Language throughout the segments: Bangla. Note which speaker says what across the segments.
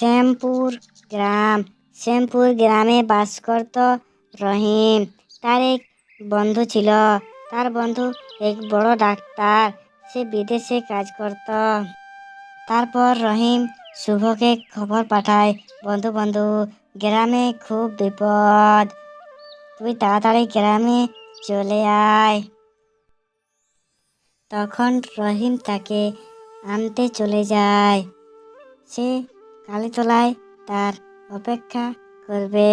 Speaker 1: শ্যামপুর গ্রাম। শ্যামপুর গ্রামে বাস করত রহিম। তার এক বন্ধু ছিল। তার বন্ধু এক বড় ডাক্তার। সে বিদেশে কাজ করত। তারপর রহিম শুভকে খবর পাঠায়, বন্ধু বন্ধু, গ্রামে খুব বিপদ। তুই তাড়াতাড়ি গ্রামে চলে আয়। তখন রহিম তাকে আনতে চলে যায়। সে কালীতলায় তার অপেক্ষা করবে।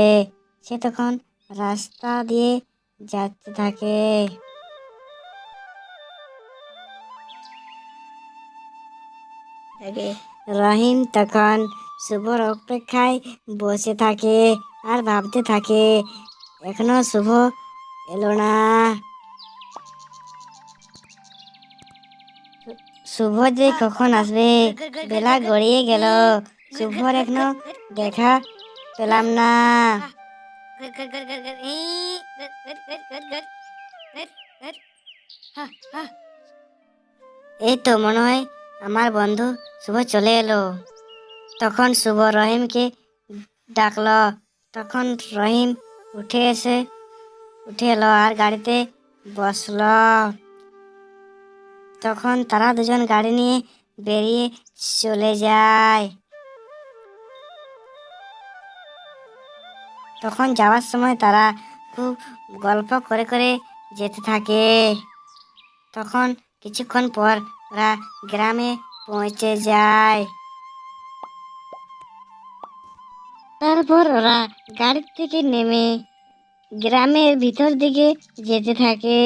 Speaker 1: সে তখন রাস্তা দিয়ে যাচ্ছে থাকে। রহিম তখন শুভর অপেক্ষায় বসে থাকে আর ভাবতে থাকে, এখনও শুভ এলো না। শুভ যে কখন আসবে, বেলা গড়িয়ে গেল। শুভর এখনও দেখা পেলাম না। এই তো মনে হয় আমার বন্ধু শুভ চলে এলো। তখন শুভ রহিমকে ডাকলো। তখন রহিম উঠে এসে, উঠে এলো আর গাড়িতে বসল। তখন তারা দুজন গাড়ি নিয়ে বেরিয়ে চলে যায়। তখন যাওয়ার সময় তারা খুব গল্প করে করে যেতে থাকে। তখন কিছুক্ষণ পর ওরা গ্রামে পৌঁছে যায়। তারপর ওরা গাড়ি থেকে নেমে গ্রামের ভিতর দিকে যেতে থাকে।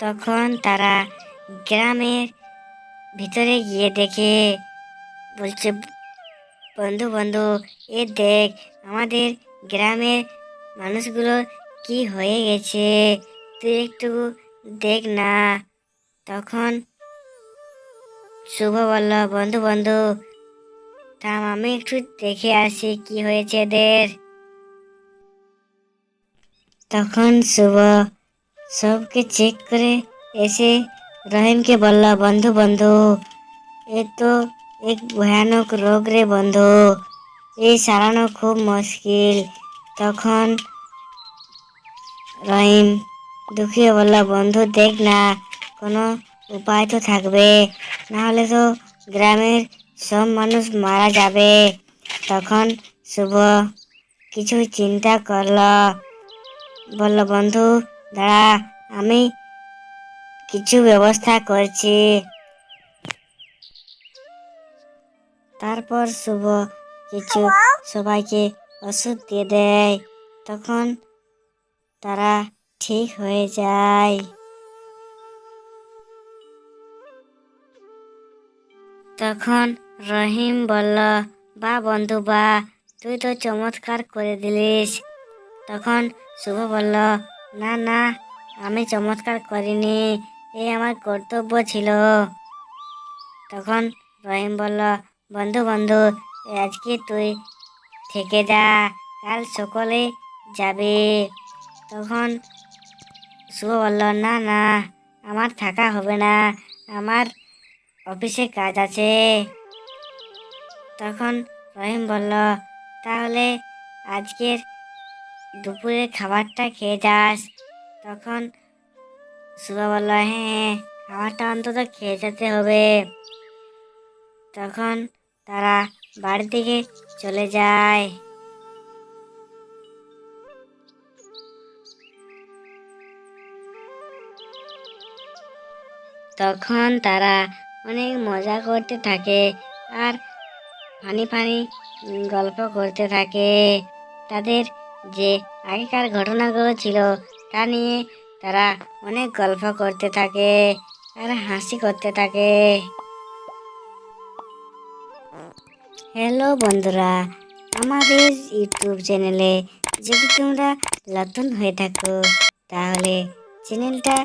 Speaker 1: তখন তারা গ্রামের ভিতরে গিয়ে দেখে বলছে, বন্ধু বন্ধু, এ দেখ, আমাদের গ্রামের মানুষগুলো কি হয়ে গেছে, তুই একটু দেখ না। তখন শুভ বলল, বন্ধু বন্ধু, থাম, আমি একটু দেখে আসি কি হয়েছে এদের। তখন শুভ সবকে চেক করে এসে রহিমকে বলল, বন্ধু বন্ধু, এ তো এক ভয়ানক রোগ রে বন্ধু। এই সারানো খুব মুশকিল। তখন রহিম দুঃখী বলল, বন্ধু, দেখ না, কোনো উপায় তো থাকবে। না হলে তো গ্রামের সব মানুষ মারা যাবে। তখন শুভ কিছু চিন্তা করল। বলল, বন্ধু, দাঁড়া, আমি কিছু ব্যবস্থা করছি। তারপর শুভ কিছু সবাইকে ওষুধ দিয়ে দেয়। তখন তারা ঠিক হয়ে যায়। তখন রহিম বলল বা বন্ধু বা তুই তো চমৎকার করে দিলিস। তখন শুভ বলল না না আমি চমৎকার করিনি এই আমার কর্তব্য ছিল। তখন রহিম বলল বন্ধু বন্ধু, আজকে তুই থেকে যা, কাল সকলে যাবে। তখন শুভ বলল, না না, আমার থাকা হবে না, আমার অফিসে কাজ আছে। তখন রহিম বলল, তাহলে আজকের দুপুরের খাবারটা খেয়ে যাস। তখন শুভ বলল হ্যাঁ খাবারটা অন্তত খেয়ে যেতে হবে। তখন তারা বাড়ি থেকে চলে যায়। তখন তারা অনেক মজা করতে থাকে আর ফানি ফানি গল্প করতে থাকে। তাদের যে আগেকার ঘটনাগুলো ছিল তা নিয়ে তারা অনেক গল্প করতে থাকে আর হাসি করতে থাকে। হ্যালো বন্ধুরা। আমাদের ইউটিউব চ্যানেলে যদি তোমরা নতুন হয়ে থাকো, তাহলে চ্যানেলটা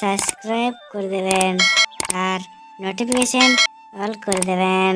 Speaker 1: সাবস্ক্রাইব করে দেবেন আর নোটিফিকেশন অল করে দেবেন।